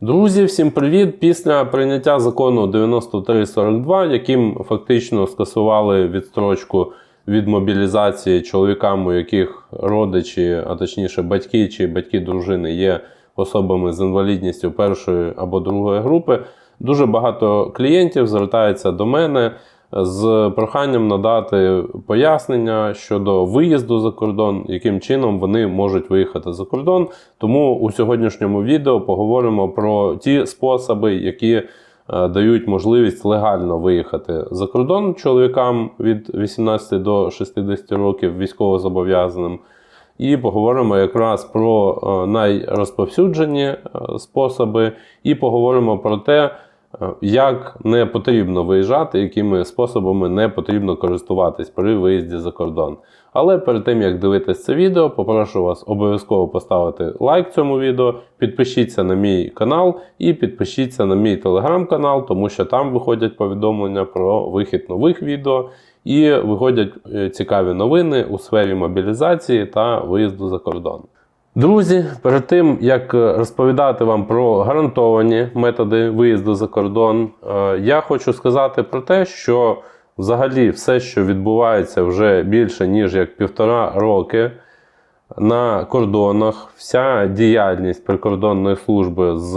Друзі, всім привіт! Після прийняття закону 9342, яким фактично скасували відстрочку від мобілізації чоловікам, у яких родичі, а точніше батьки чи батьки дружини є особами з інвалідністю першої або другої групи, дуже багато клієнтів звертається до мене з проханням надати пояснення щодо виїзду за кордон, яким чином вони можуть виїхати за кордон. Тому у сьогоднішньому відео поговоримо про ті способи, які е, дають можливість легально виїхати за кордон чоловікам від 18 до 60 років військовозобов'язаним. І поговоримо якраз про е, найрозповсюджені е, способи, і поговоримо про те, як не потрібно виїжджати, якими способами не потрібно користуватись при виїзді за кордон. Але перед тим як дивитись це відео, попрошу вас обов'язково поставити лайк цьому відео, підпишіться на мій канал і підпишіться на мій телеграм-канал, тому що там виходять повідомлення про вихід нових відео і виходять е, цікаві новини у сфері мобілізації та виїзду за кордон. Друзі, перед тим як е, розповідати вам про гарантовані методи виїзду за кордон, е, я хочу сказати про те, що взагалі все, що відбувається вже більше ніж як півтора роки на кордонах, вся діяльність прикордонної служби з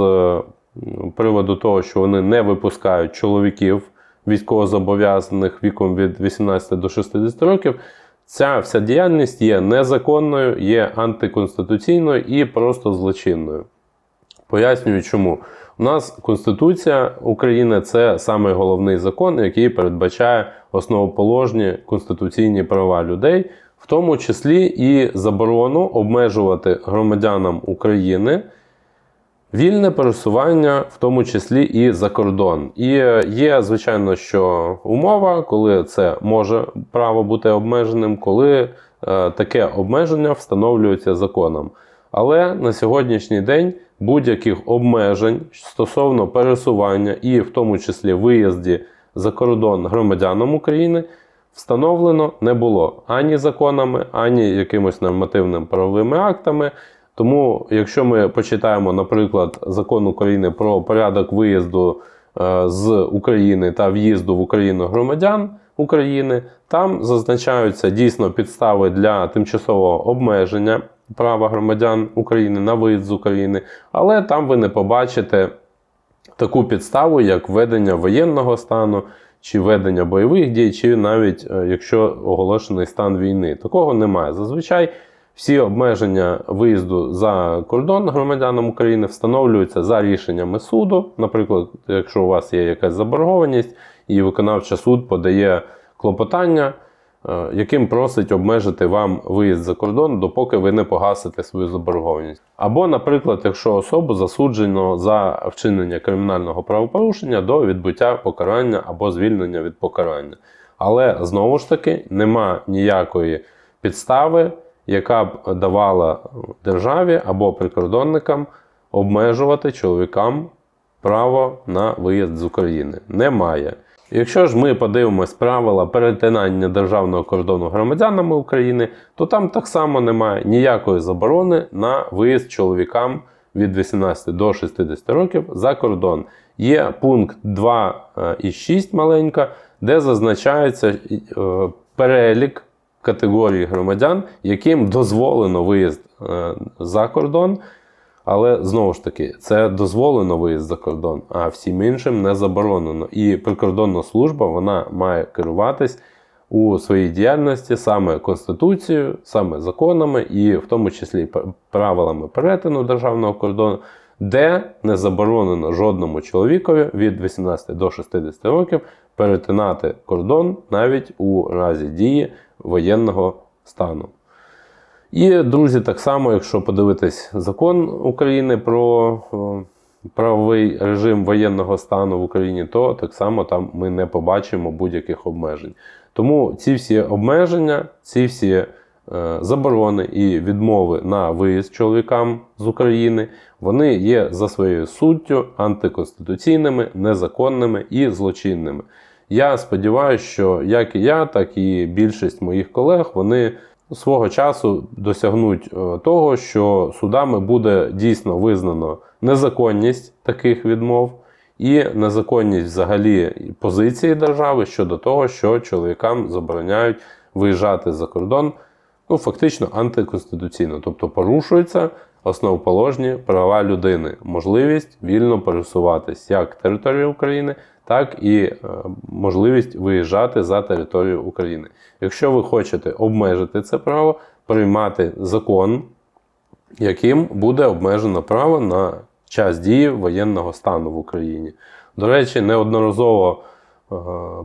приводу того, що вони не випускають чоловіків військовозобов'язаних віком від 18 до 60 років. Ця вся діяльність є незаконною, є антиконституційною і просто злочинною. Пояснюю, чому. У нас Конституція України це саме головний закон, який передбачає основоположні конституційні права людей, в тому числі і заборону обмежувати громадянам України вільне пересування, в тому числі і за кордон. І е, є, звичайно, що умова, коли це може право бути обмеженим, коли е, таке обмеження встановлюється законом. Але на сьогоднішній день будь-яких обмежень стосовно пересування і в тому числі виїзді за кордон громадянам України встановлено не було ані законами, ані якимось нормативними правовими актами. Тому, якщо ми почитаємо, наприклад, закон України про порядок виїзду е, з України та в'їзду в Україну громадян України, там зазначаються дійсно підстави для тимчасового обмеження права громадян України на виїзд з України, але там ви не побачите таку підставу, як введення воєнного стану, чи ведення бойових дій, чи навіть е, якщо оголошений стан війни. Такого немає. Зазвичай всі обмеження виїзду за кордон громадянам України встановлюються за рішеннями суду. Наприклад, якщо у вас є якась заборгованість, і виконавча суд подає клопотання, е, яким просить обмежити вам виїзд за кордон, допоки ви не погасите свою заборгованість. Або, наприклад, якщо особу засуджено за вчинення кримінального правопорушення до відбуття покарання або звільнення від покарання. Але знову ж таки нема ніякої підстави яка б давала державі або прикордонникам обмежувати чоловікам право на виїзд з України. Немає. Якщо ж ми подивимось правила перетинання державного кордону громадянами України, то там так само немає ніякої заборони на виїзд чоловікам від 18 до 60 років за кордон. Є пункт 2 і 6 маленька, де зазначається е, перелік категорії громадян, яким дозволено виїзд е, за кордон. Але знову ж таки, це дозволено виїзд за кордон, а всім іншим не заборонено. І прикордонна служба вона має керуватись у своїй діяльності саме Конституцією, саме законами, і в тому числі правилами перетину державного кордону, де не заборонено жодному чоловікові від 18 до 60 років перетинати кордон навіть у разі дії воєнного стану. І, друзі, так само, якщо подивитись закон України про правовий режим воєнного стану в Україні, то так само там ми не побачимо будь-яких обмежень. Тому ці всі обмеження, ці всі е, заборони і відмови на виїзд чоловікам з України, вони є за своєю суттю антиконституційними, незаконними і злочинними. Я сподіваюся, що як і я, так і більшість моїх колег вони свого часу досягнуть е, того, що судами буде дійсно визнано незаконність таких відмов і незаконність взагалі позиції держави щодо того, що чоловікам забороняють виїжджати за кордон, ну фактично антиконституційно, тобто порушуються основоположні права людини, можливість вільно пересуватись як територією України, так і е, можливість виїжджати за територію України. Якщо ви хочете обмежити це право, приймати закон, яким буде обмежено право на час дії воєнного стану в Україні. До речі, неодноразово е,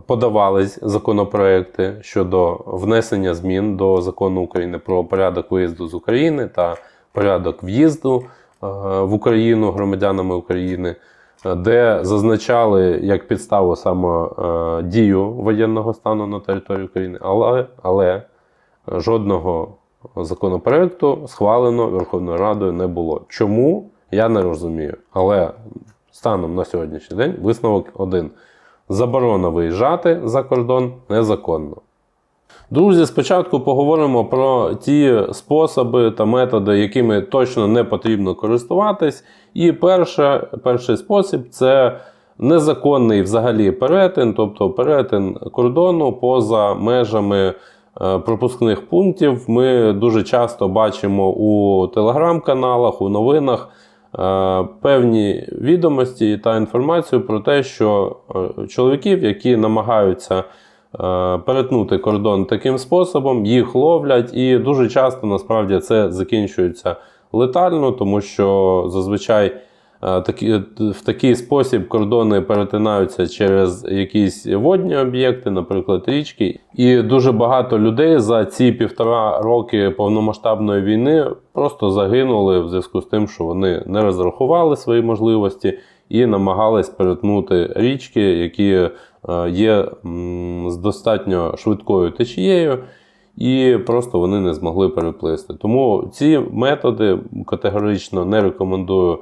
подавались законопроекти щодо внесення змін до закону України про порядок виїзду з України та порядок в'їзду е, в Україну громадянами України, де зазначали як підставу саме е, дію воєнного стану на території України, але, але жодного законопроекту схвалено Верховною Радою не було. Чому? Я не розумію. Але станом на сьогоднішній день висновок один: заборона виїжджати за кордон незаконно. Друзі, спочатку поговоримо про ті способи та методи, якими точно не потрібно користуватись. І перше, перший спосіб це незаконний взагалі перетин, тобто перетин кордону поза межами е, пропускних пунктів. Ми дуже часто бачимо у телеграм-каналах, у новинах. е, Певні відомості та інформацію про те, що е, чоловіків, які намагаються перетнути кордон таким способом, їх ловлять, і дуже часто насправді це закінчується летально, тому що зазвичай е, в такий спосіб кордони перетинаються через якісь водні об'єкти, наприклад, річки. І дуже багато людей за ці півтора роки повномасштабної війни просто загинули в зв'язку з тим, що вони не розрахували свої можливості і намагались перетнути річки, які е, є з достатньо швидкою течією. І просто вони не змогли переплисти. Тому ці методи категорично не рекомендую е,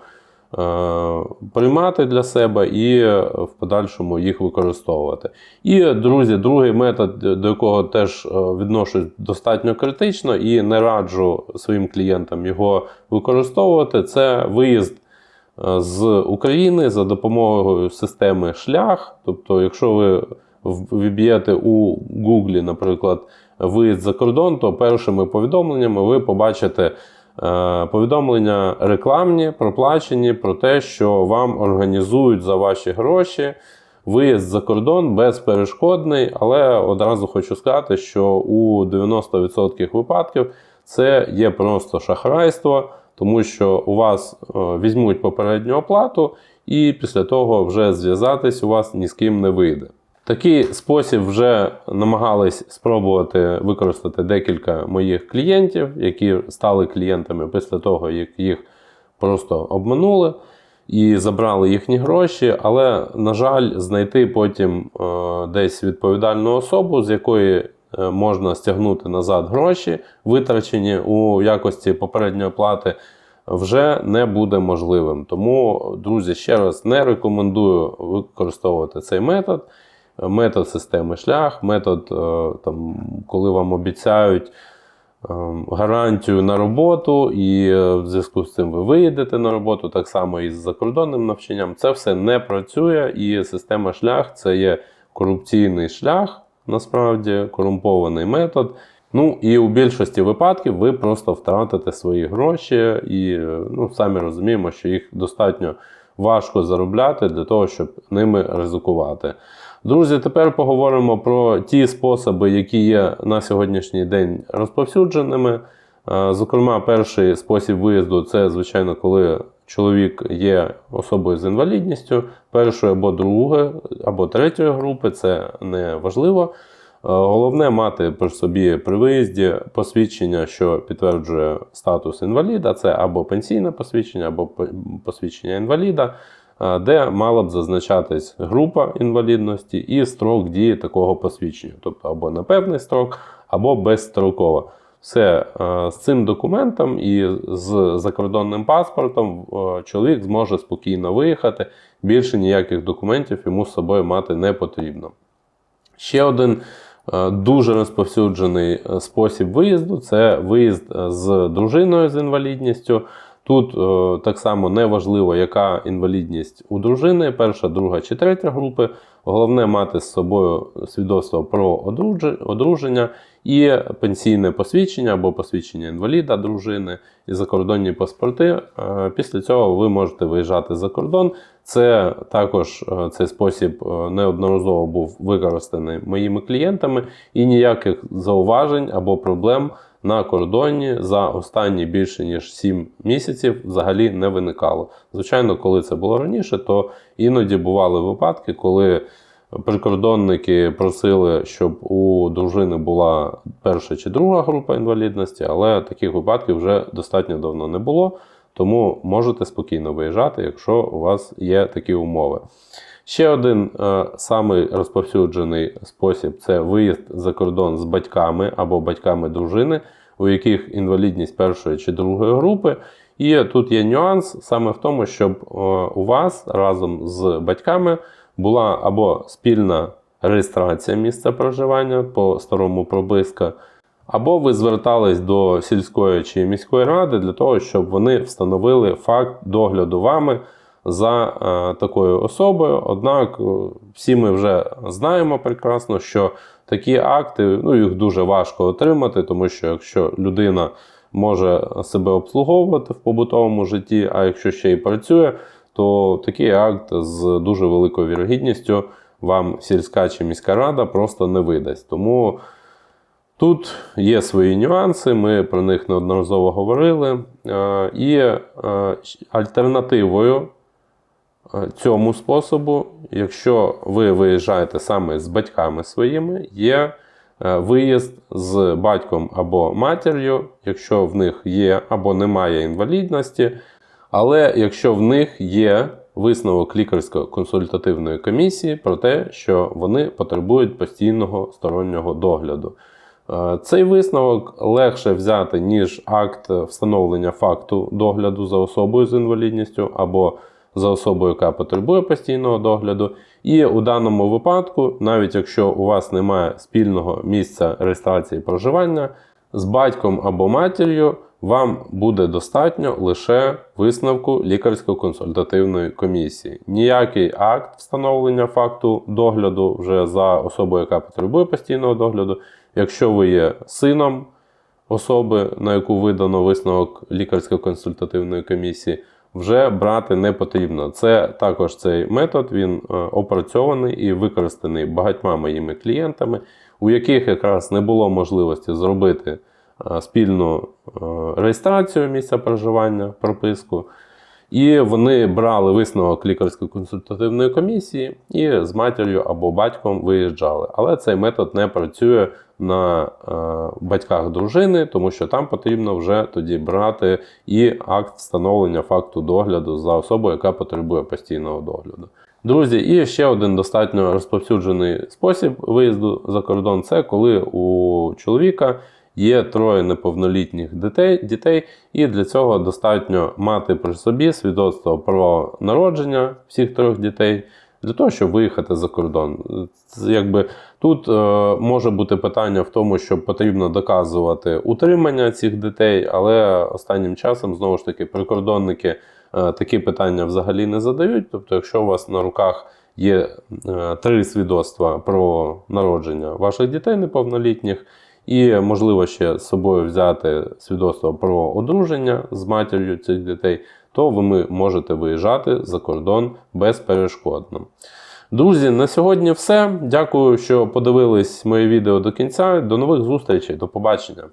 приймати для себе і в подальшому їх використовувати. І, друзі, другий метод, до якого теж е, відношусь достатньо критично і не раджу своїм клієнтам його використовувати, це виїзд е, з України за допомогою системи шлях. Тобто, якщо ви в- вб'єте у Гуглі, наприклад, виїзд за кордон, то першими повідомленнями ви побачите е, повідомлення рекламні, проплачені про те, що вам організують за ваші гроші виїзд за кордон безперешкодний, але одразу хочу сказати, що у 90% випадків це є просто шахрайство, тому що у вас е, візьмуть попередню оплату, і після того вже зв'язатись у вас ні з ким не вийде. Такий спосіб вже намагались спробувати використати декілька моїх клієнтів, які стали клієнтами після того, як їх просто обманули і забрали їхні гроші. Але, на жаль, знайти потім е, десь відповідальну особу, з якої можна стягнути назад гроші, витрачені у якості попередньої оплати, вже не буде можливим. Тому, друзі, ще раз не рекомендую використовувати цей метод метод системи шлях, метод, е, там, коли вам обіцяють е, гарантію на роботу, і е, в зв'язку з цим ви виїдете на роботу, так само і з закордонним навчанням. Це все не працює, і система шлях це є корупційний шлях, насправді, корумпований метод. Ну і у більшості випадків ви просто втратите свої гроші, і ну, самі розуміємо, що їх достатньо важко заробляти для того, щоб ними ризикувати. Друзі, тепер поговоримо про ті способи, які є на сьогоднішній день розповсюдженими. Е, Зокрема, перший спосіб виїзду це, звичайно, коли чоловік є особою з інвалідністю першої або другої, або третьої групи, це не важливо. Е, Головне мати при собі при виїзді посвідчення, що підтверджує статус інваліда, це або пенсійне посвідчення, або посвідчення інваліда, е, де мала б зазначатись група інвалідності і строк дії такого посвідчення, тобто або на певний строк, або безстроково. Все е, з цим документом і з закордонним паспортом е, чоловік зможе спокійно виїхати. Більше ніяких документів йому з собою мати не потрібно. Ще один Е, Дуже розповсюджений спосіб виїзду це виїзд з дружиною з інвалідністю. Тут так само не важливо, яка інвалідність у дружини, перша, друга чи третя групи. Головне мати з собою свідоцтво про одруження і пенсійне посвідчення або посвідчення інваліда дружини і закордонні паспорти. Е, Після цього ви можете виїжджати за кордон. Це також е, цей спосіб е, неодноразово був використаний моїми клієнтами, і ніяких зауважень або проблем на кордоні за останні більше ніж 7 місяців взагалі не виникало. Звичайно, коли це було раніше, то іноді бували випадки, коли прикордонники просили, щоб у дружини була перша чи друга група інвалідності, але таких випадків вже достатньо давно не було. Тому можете спокійно виїжджати, якщо у вас є такі умови. Ще один е, самий розповсюджений спосіб це виїзд за кордон з батьками або батьками дружини, у яких інвалідність першої чи другої групи. І тут є нюанс саме в тому, щоб е, у вас разом з батьками була або спільна реєстрація місця проживання по старому пробиска, або ви звертались до сільської чи міської ради для того, щоб вони встановили факт догляду вами за е, такою особою. Однак е, всі ми вже знаємо прекрасно, що такі акти ну, їх дуже важко отримати, тому що якщо людина може себе обслуговувати в побутовому житті, а якщо ще й працює, то такий акт з дуже великою вірогідністю вам сільська чи міська рада просто не видасть. Тому Тут є свої нюанси, ми про них неодноразово говорили. Е, І е, альтернативою е, цьому способу, якщо ви виїжджаєте саме з батьками своїми, є виїзд з батьком або матір'ю, якщо в них є або немає інвалідності. Але якщо в них є висновок лікарсько-консультативної комісії про те, що вони потребують постійного стороннього догляду. Е, Цей висновок легше взяти, ніж акт встановлення факту догляду за особою з інвалідністю або за особою, яка потребує постійного догляду. І у даному випадку, навіть якщо у вас немає спільного місця реєстрації проживання, з батьком або матір'ю вам буде достатньо лише висновку лікарсько-консультативної комісії. Ніякий акт встановлення факту догляду вже за особою, яка потребує постійного догляду. Якщо ви є сином особи, на яку видано висновок лікарсько-консультативної комісії, вже брати не потрібно. Це також цей метод він е, опрацьований і використаний багатьма моїми клієнтами, у яких якраз не було можливості зробити е, спільну е, реєстрацію місця проживання, прописку. І вони брали висновок лікарсько-консультативної комісії і з матір'ю або батьком виїжджали. Але цей метод не працює на е, батьках дружини, тому що там потрібно вже тоді брати і акт встановлення факту догляду за особою, яка потребує постійного догляду. Друзі, і ще один достатньо розповсюджений спосіб виїзду за кордон це коли у чоловіка є троє неповнолітніх дітей, дітей, і для цього достатньо мати при собі свідоцтво про народження всіх трьох дітей для того, щоб виїхати за кордон. Якби тут е, може бути питання в тому, що потрібно доказувати утримання цих дітей, але останнім часом знову ж таки прикордонники е, такі питання взагалі не задають. Тобто, якщо у вас на руках є е, три свідоцтва про народження ваших дітей неповнолітніх. І можливо ще з собою взяти свідоцтво про одруження з матір'ю цих дітей, то ви можете виїжджати за кордон безперешкодно. Друзі, на сьогодні все. Дякую, що подивились моє відео до кінця. До нових зустрічей, до побачення.